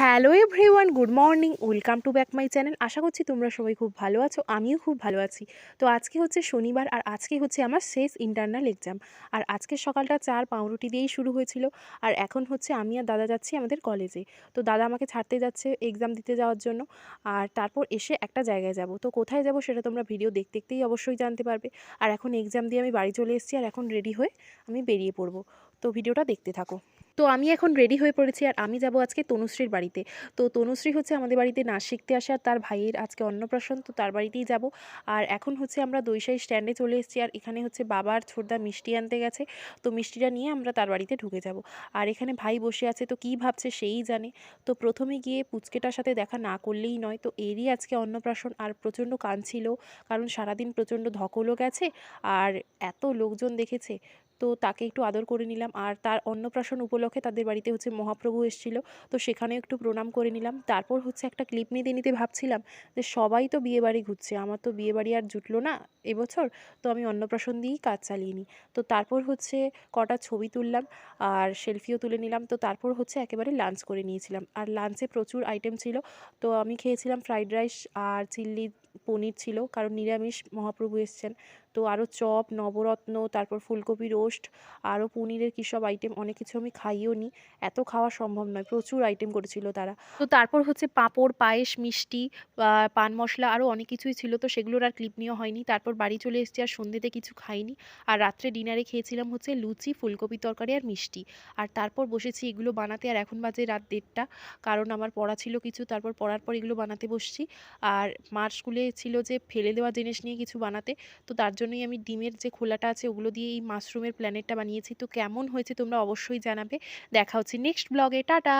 Hello everyone, good morning, welcome to back my channel. আশা করছি তোমরা সবাই খুব ভালো আছো, আমিও খুব ভালো আছি। তো আজকে হচ্ছে শনিবার আর আজকে হচ্ছে আমার শেষ ইন্টারনাল এক্সাম আর আজকের সকালটা চার পাউরুটি দিয়েই শুরু হয়েছিল। আর এখন হচ্ছে আমি আর দাদা যাচ্ছি আমাদের কলেজে তো দাদা আমাকে ছাড়তে যাচ্ছে এক্সাম দিতে যাওয়ার জন্য। আর তারপর এসে একটা জায়গায় যাব। তো কোথায় যাব সেটা তোমরা ভিডিও দেখতে দেখতেই অবশ্যই জানতে পারবে। আর এখন এক্সাম দিয়ে আমি বাড়ি চলে এসেছি আর এখন রেডি হয়ে আমি বেরিয়ে পড়ব। তো ভিডিওটা দেখতে থাকো। তো আমি এখন রেডি হয়ে পড়েছি আর আমি যাব আজকে তনুশ্রীর বাড়িতে। তো তনুশ্রী হচ্ছে আমাদের বাড়িতে নাচ শিখতে আসে আর তার ভাইয়ের আজকে অন্নপ্রাশন, তো তার বাড়িতেই যাব। আর এখন হচ্ছে আমরা দইসাই স্ট্যান্ডে চলে এসেছি আর এখানে হচ্ছে বাবার ছোটদা মিষ্টি আনতে গেছে। তো মিষ্টিটা নিয়ে আমরা তার বাড়িতে ঢুকে যাব। আর এখানে ভাই বসে আছে, তো কী ভাবছে সেই জানে। তো প্রথমে গিয়ে পুচকেটার সাথে দেখা না করলেই নয়। তো এরই আজকে অন্নপ্রাশন আর প্রচণ্ড কান ছিল কারণ সারাদিন প্রচণ্ড ধকলও গেছে। আর এত লোকজন দেখেছে তো তাকে একটু আদর করে নিলাম। আর তার অন্নপ্রাশন উপলক্ষে তাদের বাড়িতে হচ্ছে মহাপ্রভু এসেছিল। তো সেখানেও একটু প্রণাম করে নিলাম। তারপর হচ্ছে একটা ক্লিপ নিতে নিতে ভাবছিলাম যে সবাই তো বিয়েবাড়ি ঘুরছে, আমার তো বিয়েবাড়ি আর জুটলো না এবছর, তো আমি অন্নপ্রাশন দিয়েই কাজ চালিয়ে নিই। তো তারপর হচ্ছে কটা ছবি তুললাম আর সেলফিও তুলে নিলাম। তো তারপর হচ্ছে একেবারে লাঞ্চ করে নিয়েছিলাম। আর লাঞ্চে প্রচুর আইটেম ছিল। তো আমি খেয়েছিলাম ফ্রাইড রাইস আর চিল্লি পনির ছিল, কারণ নিরামিষ মহাপ্রভু এসছেন। তো আরও চপ, নবরত্ন, তারপর ফুলকপি রোস্ট আরও পনিরের কী সব আইটেম অনেক কিছু আমি খাইও নি। এত খাওয়া সম্ভব নয়, প্রচুর আইটেম করেছিল তারা। তো তারপর হচ্ছে পাঁপড়, পায়েস, মিষ্টি পান মশলা আরও অনেক কিছুই ছিল, তো সেগুলোর আর ক্লিপ নেওয়া হয়নি। তারপর বাড়ি চলে এসেছি আর সন্ধ্যেতে কিছু খাইনি। আর রাত্রে ডিনারে খেয়েছিলাম হচ্ছে লুচি, ফুলকপি তরকারি আর মিষ্টি। আর তারপর বসেছি এগুলো বানাতে, আর এখন বাজে রাত দেড়টা, কারণ আমার পড়া ছিল কিছু, তারপর পড়ার পর এগুলো বানাতে বসছি। আর মার স্কুলে ছিল যে ফেলে দেওয়া জিনিস নিয়ে কিছু বানাতে, তো তার জন্যই আমি ডিমের যে খোলাটা আছে ওগুলো দিয়ে এই মাশরুমের প্ল্যানেটটা বানিয়েছি। তো কেমন হয়েছে তোমরা অবশ্যই জানাবে। দেখা হচ্ছে নেক্সট ব্লগে। টাটা!